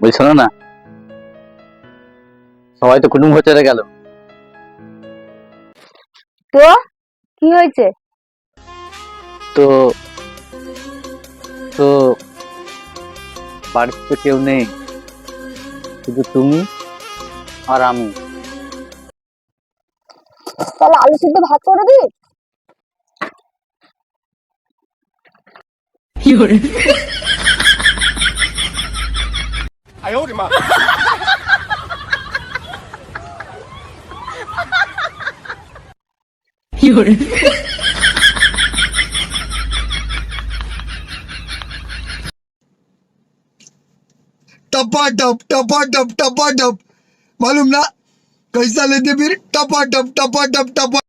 বলছো না? না সবাই তো কুটুম ঘর গেল। তো? কি হয়েছে? তো বাড়িতে তো কেউ নেই। শুধু তুমি আর আমি। তাহলে আলু সিদ্ধ ভাত করে দি? टपा टप टपा टप टपा टप मालूम ना? कैसा लेते फिर? टपा टप टपा टप टपा